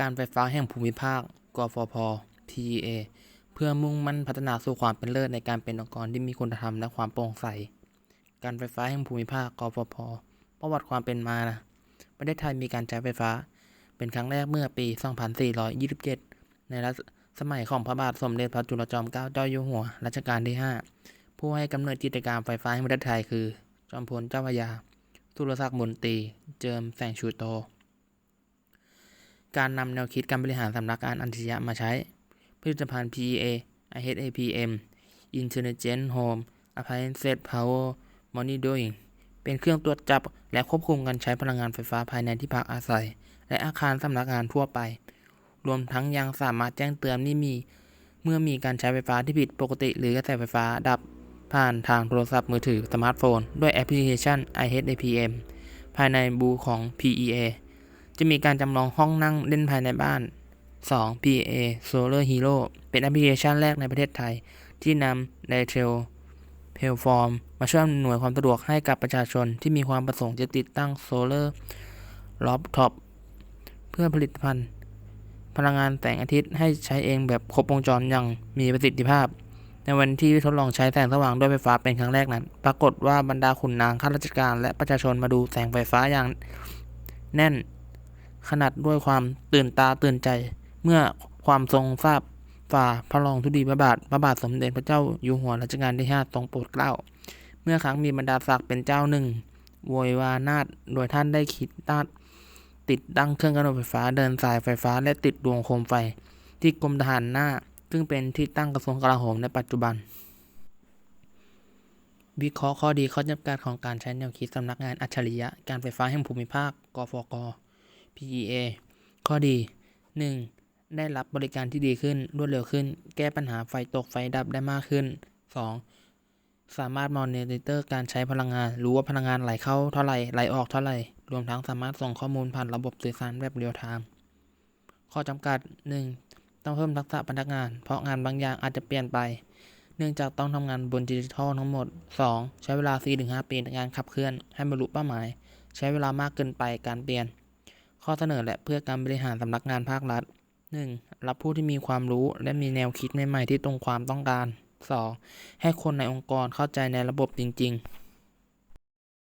การไฟฟ้าแห่งภูมิภาค กฟผ PEA เพื่อมุ่งมั่นพัฒนาสู่ความเป็นเลิศในการเป็นองค์กรที่มีคุณธรรมและความโปร่งใส การไฟฟ้าแห่งภูมิภาค กฟผประวัติความเป็นมานะประเทศไทยมีการใช้ไฟฟ้า เป็นครั้งแรกเมื่อปี 2427 ในรัชสมัยของพระบาทสมเด็จพระจุลจอมเกล้าเจ้าอยู่หัวรัชกาลที่ 5 ผู้ให้กำเนิดกิจการไฟฟ้าแห่งประเทศไทยคือ จอมพลเจ้าพระยา สุรศักดิ์มนตรี เจิมแสงชูโต การนำแนวคิดการบริหารสำนักงานอัจฉริยะมาใช้ ผลิตภัณฑ์ PEA IHAPM Intelligent Home Appliances Power Monitoring เป็นเครื่องตรวจจับและควบคุมการใช้พลังงานไฟฟ้าภายในที่พักอาศัย และอาคารสำนักงานทั่วไป รวมทั้งยังสามารถแจ้งเตือนนี่มี เมื่อมีการใช้ไฟฟ้าที่ผิดปกติหรือกระแสไฟฟ้าดับผ่านทางโทรศัพท์มือถือสมาร์ทโฟน ด้วยแอปพลิเคชัน IHAPM ภายในบูของ PEA จะมีการจำลองห้องนั่งเล่นภายในบ้าน 2. PA Solar Hero เป็นแอปพลิเคชันแรกในประเทศไทย ที่นำ d a t a i l p l a t f o r m มาช่วยอำนวยความสะดวกให้กับประชาชนที่มีความประสงค์จะติดตั้ง Solar Rooftop เพื่อผลิตภัณฑ์ พลังงานแสงอาทิตย์ให้ใช้เองแบบครบวงจรอย่างมีประสิทธิภาพ ในวันที่ทดลองใช้แสงสว่างด้วยไฟฟ้าเป็นครั้งแรกนั้น ปรากฏว่าบรรดาขุนนางข้าราชการ และประชาชนมาดูแสงไฟฟ้าอย่างแน่น ขนาดด้วยความตื่นตาตื่นใจ เมื่อความทรงทราบฝ่าพระรองธุดีพระบาทพระบาทสมเด็จพระเจ้าอยู่หัวรัชกาลที่ห้าทรงโปรดเกล้า เมื่อครั้งมีบรรดาศักดิ์เป็นเจ้าหนึ่งโวยวานาถโดยท่านได้คิดตัดติดตั้งเครื่องกำเนิดไฟฟ้าเดินสายไฟฟ้าและติดดวงโคมไฟ ที่กรมทหารหน้า ซึ่งเป็นที่ตั้งกระทรวงกลาโหมในปัจจุบัน วิเคราะห์ข้อดีข้อจำกัดของการใช้แนวคิดสำนักงานอัจฉริยะการไฟฟ้าแห่งภูมิภาค กฟก PEA ข้อดี 1. ได้รับบริการที่ดีขึ้น รวดเร็วขึ้น แก้ปัญหาไฟตกไฟดับได้มากขึ้น 2. สามารถมอนิเตอร์การใช้พลังงาน รู้ว่าพลังงานไหลเข้าเท่าไหร่ไหลออกเท่าไหร่ รวมทั้งสามารถส่งข้อมูลผ่านระบบสื่อสารแบบเรียลไทม์ ข้อจำกัด 1. ต้องเพิ่มทักษะพนักงาน เพราะงานบางอย่างอาจจะเปลี่ยนไป เนื่องจากต้องทำงานบนดิจิทัลทั้งหมด 2. ใช้เวลา 4-5 ปีในการขับเคลื่อน ให้บรรลุเป้าหมาย ใช้เวลามากเกินไปการเปลี่ยน ข้อเสนอและเพื่อการบริหารสำนักงานภาครัฐ 1. รับผู้ที่มีความรู้และมีแนวคิดใหม่ๆที่ตรงความต้องการ 2. ให้คนในองค์กรเข้าใจในระบบจริง ๆ